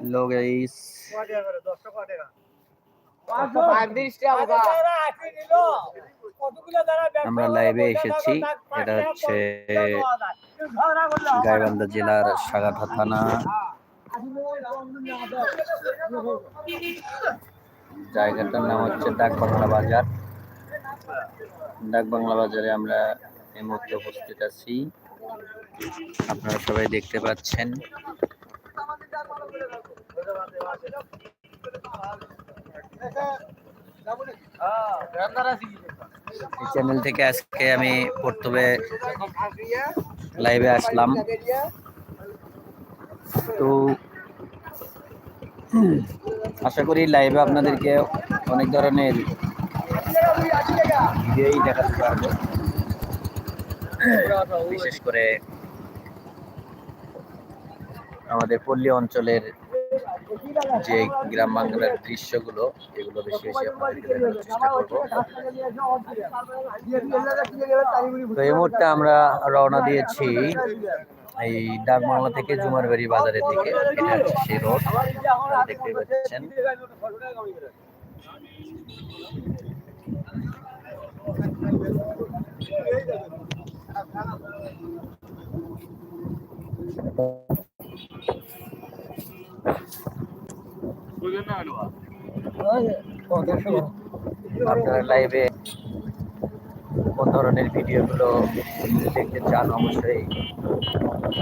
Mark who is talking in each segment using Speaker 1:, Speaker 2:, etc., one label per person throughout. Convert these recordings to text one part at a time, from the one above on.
Speaker 1: Hello guys. আমরা লাইভে এসেছি। এটা হচ্ছে গাইবান্ধা জেলার সাগাঠা থানা। জায়গাটার নাম হচ্ছে ডাক বাংলা বাজার। ডাক বাংলা বাজারে আমরা এই মুহূর্তে উপস্থিত আছি। আপনারা সবাই দেখতে পাচ্ছেন। এই চ্যানেল থেকে আজকে আমি প্রথমে লাইভে আসলাম। তো আশা করি লাইভে আপনাদেরকে অনেক ধরনের ভিডিওই দেখাতে পারব। বিশেষ করে আমাদের পল্লী অঞ্চলের যে গ্রাম বাংলার দৃশ্যগুলো, এগুলো বেশি বেশি চেষ্টা করব। তো এই মুহূর্তে আমরা রওনা দিয়েছি এই ডাক বাংলা থেকে জুমারবাড়ি বাজারের দিকে। সেই রোড দেখতে পাচ্ছেন। আপনারা লাইভে কোন ধরনের ভিডিওগুলো দেখতে চান অবশ্যই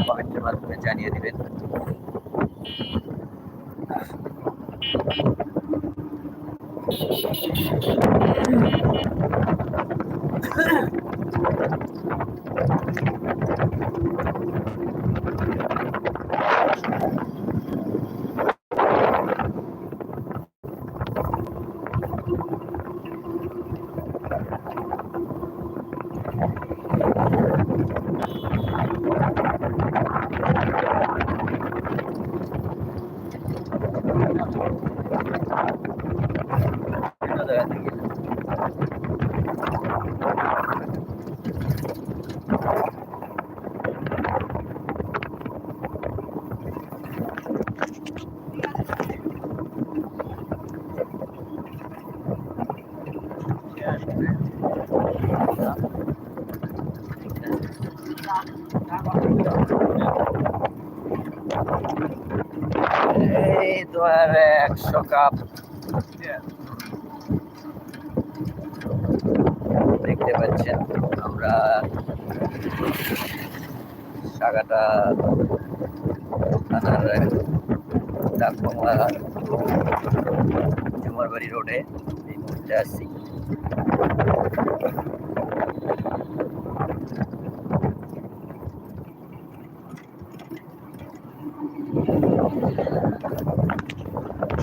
Speaker 1: কমেন্টের মাধ্যমে জানিয়ে দিবেন। বিভিন্ন জায়গা থেকে তোমার একশো কাপ। দেখতে পাচ্ছেন আমরা সাগাটা থানার ডাকবাংলা জুমারবাড়ি রোডে এই মুহূর্তে আছি এই যে আপনারা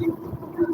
Speaker 2: Thank you.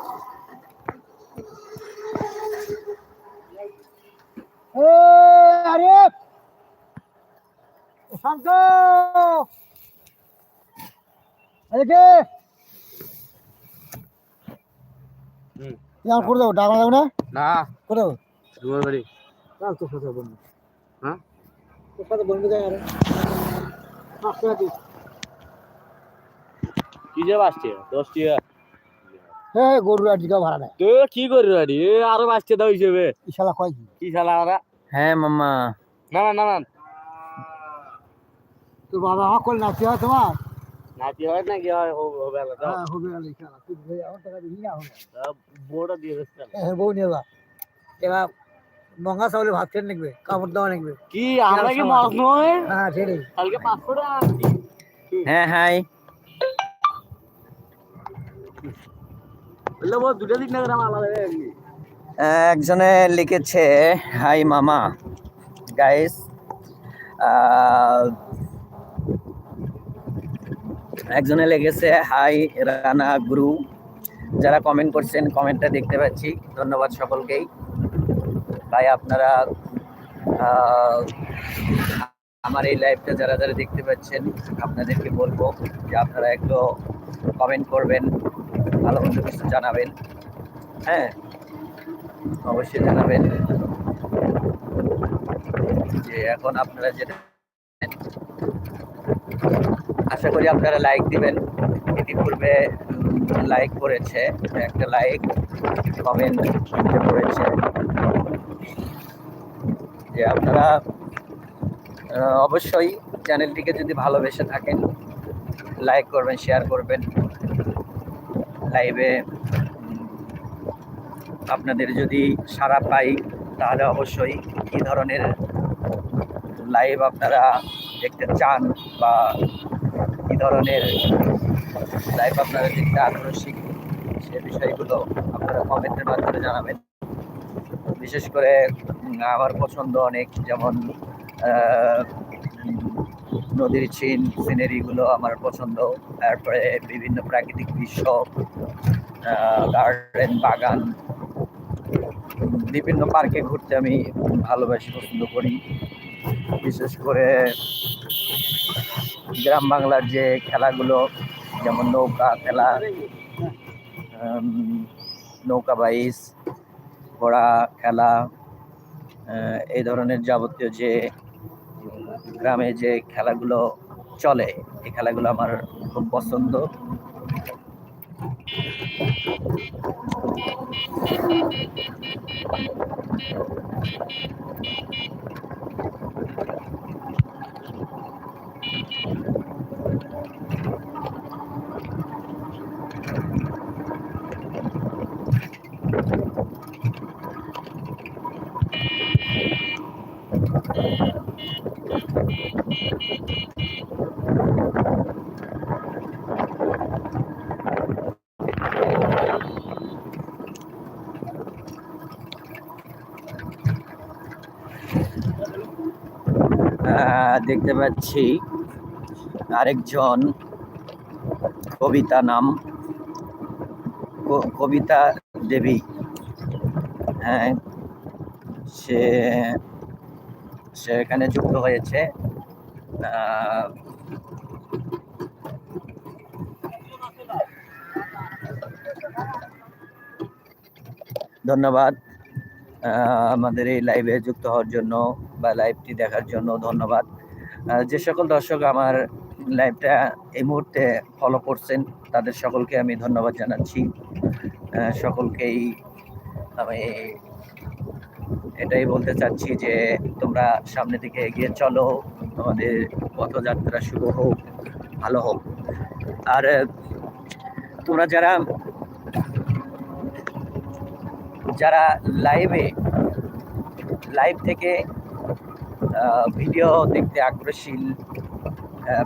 Speaker 2: এদিকে। করে দাও না।
Speaker 1: না।
Speaker 2: করে দাও
Speaker 1: দুয়ার বাড়ি
Speaker 2: তো কথা বলব
Speaker 1: হ্যাঁ?
Speaker 2: তো কথা বলব আরে। দি
Speaker 1: কি যে আসছে 10 টাকা।
Speaker 2: হে গরু গাড়ি কা ভাড়া নাই
Speaker 1: তো কি গরু আরও? আসছে দাও হিসেবে।
Speaker 2: কি কয় কি
Speaker 1: শালা ওরা? হ্যাঁ মাম্মা। না না না না।
Speaker 2: তোর বাবা আমার কল হয় তোমার?
Speaker 1: নাতি হয় না কি হয় হবে
Speaker 2: হ্যাঁ হবে আর ইশালা তুই ভাই আমার টাকা দিবি না? হবে।
Speaker 1: বড় দিয়ে দিচ্ছেন
Speaker 2: হ্যাঁ বউ নিয়ে যা। এবার নঙ্গা চাউলে ভাত খেয়ে নিকবে কাপড় দেওয়া নিকবে।
Speaker 1: কি আমরা কি মাছ নয়
Speaker 2: হ্যাঁ? সেটাই।
Speaker 1: কালকে পাঁচশো টাকা হ্যাঁ হাই। বললে বল দুটো দিন না আলাদা একজনে লিখেছে হাই মামা। গাইস একজনে লেগেছে, হাই রানা গুরু। যারা কমেন্ট করছেন কমেন্টটা দেখতে পাচ্ছি। ধন্যবাদ সকলকেই। ভাই, আপনারা আমার এই লাইভটা যারা যারা দেখতে পাচ্ছেন, আপনাদেরকে বলব যে আপনারা একটু কমেন্ট করবেন, ভালো মন্দ কিছু জানাবেন। হ্যাঁ অবশ্যই জানাবেন। যে এখন আপনারা যেটা করি আপনারা লাইক দিবেন। ইতিপূর্বে লাইক করেছে, একটা লাইক কমেন্ট করেছে। যে আপনারা অবশ্যই চ্যানেলটিকে যদি ভালোবেসে থাকেন লাইক করবেন শেয়ার করবেন। লাইভে আপনাদের যদি সাড়া পাই, তাহলে অবশ্যই কী ধরনের লাইভ আপনারা দেখতে চান বা কী ধরনের লাইভ আপনারা দেখতে আগ্রহী সে বিষয়গুলো আপনারা কমেন্টের মাধ্যমে জানাবেন। বিশেষ করে আমার পছন্দ অনেক, যেমন নদীর চিন সিনারিগুলো আমার পছন্দ। তারপরে বিভিন্ন প্রাকৃতিক দৃশ্য গার্ডেন বাগান, বিভিন্ন পার্কে ঘুরতে আমি ভালোবাসি, পছন্দ করি। বিশেষ করে গ্রাম বাংলার যে খেলাগুলো, যেমন নৌকা খেলা নৌকা বাইস ঘোড়া খেলা এই ধরনের যাবতীয় যে গ্রামে যে খেলাগুলো চলে, এই খেলাগুলো আমার খুব পছন্দ। দেখতে পাচ্ছি আরেকজন কবিতা নাম কবিতা দেবী। হ্যাঁ সে সে এখানে যুক্ত হয়েছে। ধন্যবাদ। আমাদের এই লাইভে যুক্ত হওয়ার জন্য বা লাইভটি দেখার জন্য ধন্যবাদ। যে সকল দর্শক আমার লাইভটা এই মুহূর্তে ফলো করছেন, তাদের সকলকে আমি ধন্যবাদ জানাচ্ছি। সকলকেই আমি এটাই বলতে চাচ্ছি যে তোমরা সামনে দিকে এগিয়ে চলো, তোমাদের পথযাত্রা শুভ হোক, ভালো হোক। আর, তোমরা যারা যারা লাইভে লাইভ থেকে ভিডিও দেখতে আগ্রহশীল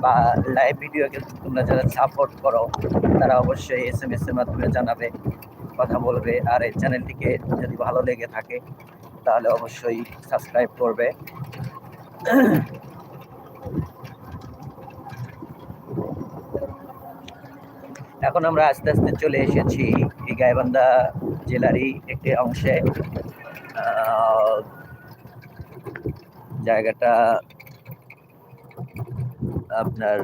Speaker 1: বা লাইভ ভিডিওকে তোমরা যারা সাপোর্ট করো, তারা অবশ্যই এস এম এস এর মাধ্যমে জানাবে, কথা বলবে, আর এই চ্যানেলটিকে যদি ভালো লেগে থাকে, তাহলে অবশ্যই সাবস্ক্রাইব করবে। এখন আমরা আস্তে আস্তে চলে এসেছি, এই গাইবান্ধা জেলারই একটি অংশে। জায়গাটা আপনার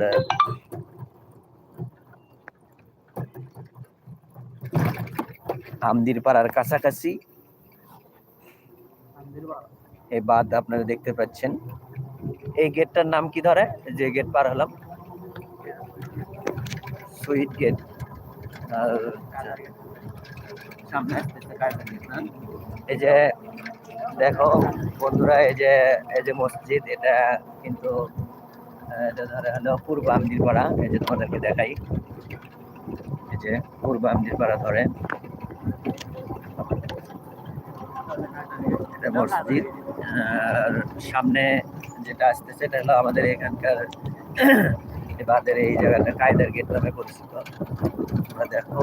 Speaker 1: আমদির পাড়ার কাছাকাছি। এই বাঁধ আপনারা দেখতে পাচ্ছেন। এই গেটটার নাম কি ধরে? যে গেট পার হলাম। Sweet gate. আর সামনে? এই যে দেখো, বন্ধুরা, এই যে এই যে মসজিদ, এটা কিন্তু পূর্ব আমদির পাড়া এই যে তোমাদেরকে দেখাই। এই যে পূর্ব আমদির পাড়া ধরে। এটা মসজিদ, আর সামনে যেটা আসতেছে, এটা হলো আমাদের এখানকার বাদের এই জায়গাটা, কায়দার গেট নামে পরিচিত। দেখো।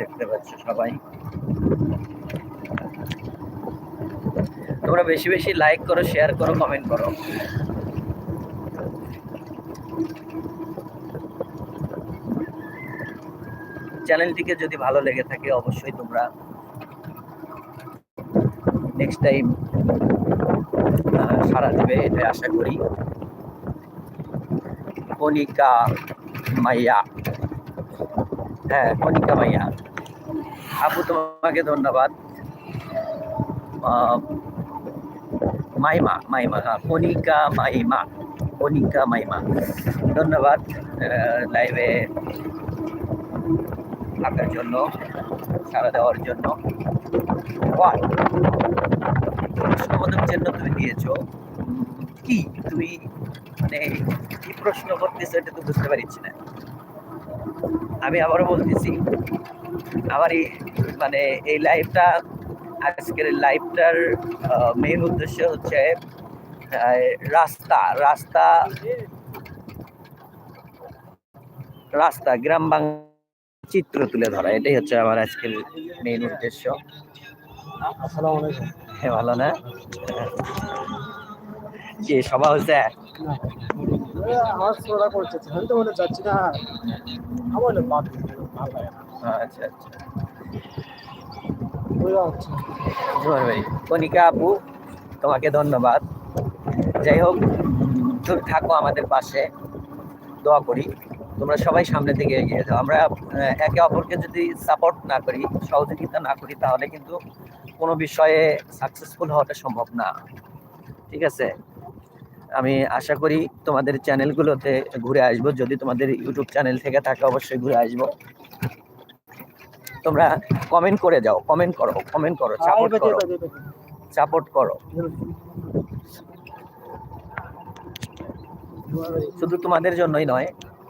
Speaker 1: দেখতে পাচ্ছ সবাই। তোমরা বেশি বেশি লাইক করো শেয়ার করো কমেন্ট করো। চ্যানেলটিকে যদি ভালো লেগে থাকে, অবশ্যই তোমরা নেক্সট টাইম সারা দেবে এটা আশা করি। কণিকা মাইয়া। হ্যাঁ কণিকা মাইয়া। আপু তোমাকে ধন্যবাদ। মাইমা মাইমা হ্যাঁ কণিকা মাইমা কণিকা মাইমা ধন্যবাদ লাইভে থাকার জন্য সারা দেওয়ার জন্য? প্রশ্নবোধক চিহ্ন তুমি দিয়েছ। কি? তুমি মানে কি প্রশ্ন করতেছো এটা তো বুঝতে পারছি না। আমি আবারও বলতেছি আমার এই মানে এই লাইভটা আজকের লাইভটার মেইন উদ্দেশ্য হচ্ছে রাস্তা রাস্তা রাস্তা গ্রাম বাংলা চিত্র তুলে ধরা এটাই হচ্ছে আমার আজকের মেইন উদ্দেশ্য।
Speaker 2: আসসালামু আলাইকুম।
Speaker 1: হ্যাঁ ভালো না? কি সভা হচ্ছে।
Speaker 2: করছে আমি তো না আমার না
Speaker 1: আচ্ছা আচ্ছা কনিকা আপু, তোমাকে ধন্যবাদ। যাই হোক তুমি থাকো আমাদের পাশে, দোয়া করি। তোমরা সবাই সামনে থেকে এগিয়ে যাও। আমরা একে অপরকে যদি সাপোর্ট না করি, সহযোগিতা না করি, তাহলে কিন্তু কোনো বিষয়ে সাকসেসফুল হওয়াটা সম্ভব না। ঠিক আছে? আমি আশা করি তোমাদের চ্যানেলগুলোতে ঘুরে আসব। যদি তোমাদের ইউটিউব চ্যানেল থেকে থাকে অবশ্যই ঘুরে আসব। তোমরা কমেন্ট করে যাও কমেন্ট করো কমেন্ট করো সাপোর্ট করো। সাপোর্ট করো। শুধু তোমাদের জন্যই নয়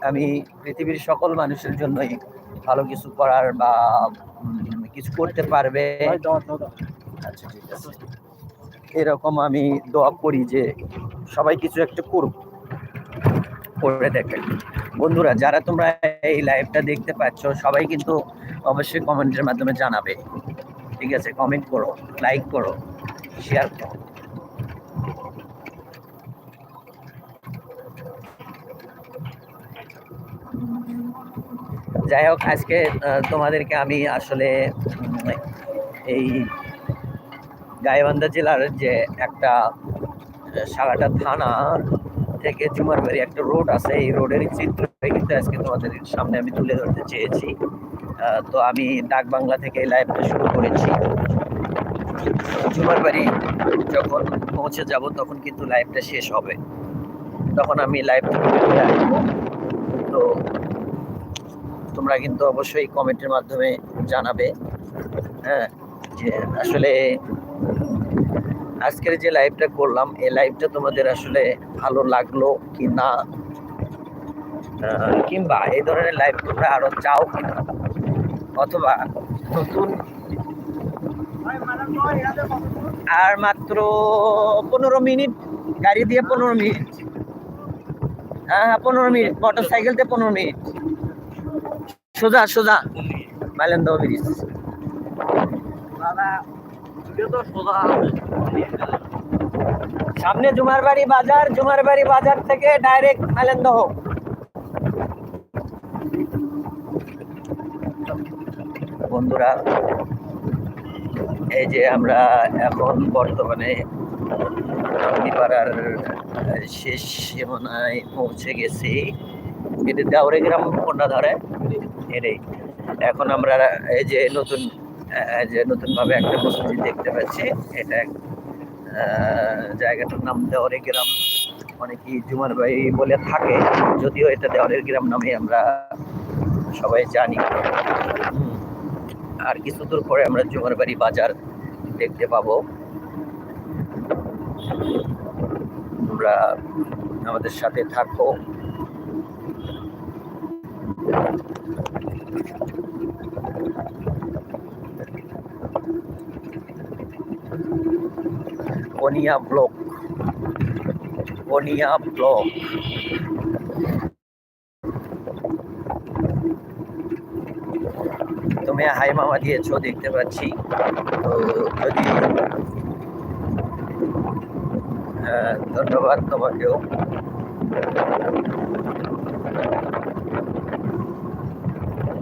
Speaker 1: আমি পৃথিবীর সকল মানুষের জন্যই ভালো কিছু করার বা কিছু করতে পারবে। আচ্ছা ঠিক আছে। এরকম আমি দোয়া করি যে সবাই কিছু একটা করুক, করে দেখে বন্ধুরা, যারা তোমরা এই লাইভটা দেখতে পাচ্ছ, সবাই কিন্তু অবশ্যই কমেন্টের মাধ্যমে জানাবে। ঠিক আছে? কমেন্ট করো লাইক করো শেয়ার করো। যাই হোক, আজকে তোমাদেরকে আমি আসলে এই গাইবান্ধা জেলার যে একটা সারাটা থানা থেকে জুমারবাড়ি একটা রোড আছে। এই রোডের চিত্র কিন্তু আজকে তোমাদের সামনে আমি তুলে ধরতে চেয়েছি। তো আমি ডাক বাংলা থেকে লাইভটা শুরু করেছি। জুমারবাড়ি যখন পৌঁছে যাব তখন কিন্তু লাইভটা শেষ হবে। তখন আমি লাইভটা আসব তো তোমরা কিন্তু অবশ্যই কমেন্টের মাধ্যমে জানাবে হ্যাঁ যে আসলে আজকের যে লাইভটা করলাম, এই লাইভটা তোমাদের আসলে ভালো লাগল কি না? কিংবা এই ধরনের লাইভ তোমরা আরও চাও কিনা অথবা নতুন আর মাত্র পনেরো মিনিট, গাড়ি দিয়ে পনেরো মিনিট। হ্যাঁ হ্যাঁ পনেরো মিনিট মোটর সাইকেল দিয়ে পনেরো মিনিট। সোজা সোজা। মাইলেন ব্রিজ সামনে জুমারবাড়ি বাজার জুমারবাড়ি বাজার থেকে ডাইরেক্ট মাইলেন্দহ বন্ধুরা, এই যে আমরা এখন বর্তমানে পাড়ার শেষ সীমানায় পৌঁছে গেছি। এটি দেওরে গ্রাম কোনটা ধরে এটাই। এখন আমরা এই যে নতুন যে নতুনভাবে একটা মসজিদ দেখতে পাচ্ছি। এটা এক, জায়গাটার নাম দেওয়ারে গ্রাম। অনেকেই জুমার বাড়ি বলে থাকে যদিও এটা দেওয়ারের গ্রাম নামে আমরা সবাই জানি। আর কিছু দূর পরে আমরা জুমার বাড়ি বাজার দেখতে পাবো। আমরা আমাদের সাথে থাকো। বনিয়া ব্লক বনিয়া ব্লক তুমি হাই মামা দিয়েছ দেখতে পাচ্ছি। তো যদি হ্যাঁ, ধন্যবাদ তোমাকেও।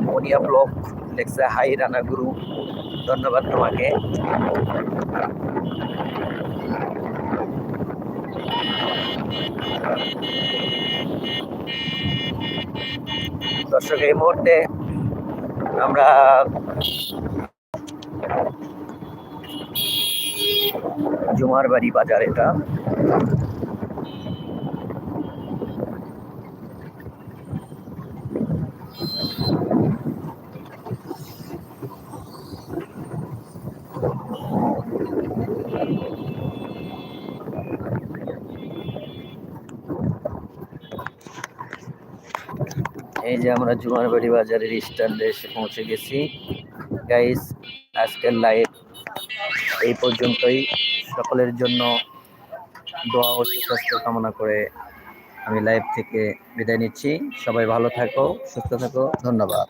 Speaker 1: মনিয়া ব্লক লেখছে হাই রানা গুরু। ধন্যবাদ তোমাকে। দর্শক এই মুহূর্তে আমরা জুমার বাড়ি বাজার এটা। এই যে আমরা জুমারবাড়ি বাজারের স্ট্যান্ডে এসে পৌঁছে গেছি। গাইস আজকের লাইভ এই পর্যন্তই। সকলের জন্য দোয়া ও সুস্বাস্থ্য কামনা করে আমি লাইভ থেকে বিদায় নিচ্ছি। সবাই ভালো থাকো, সুস্থ থাকো। ধন্যবাদ।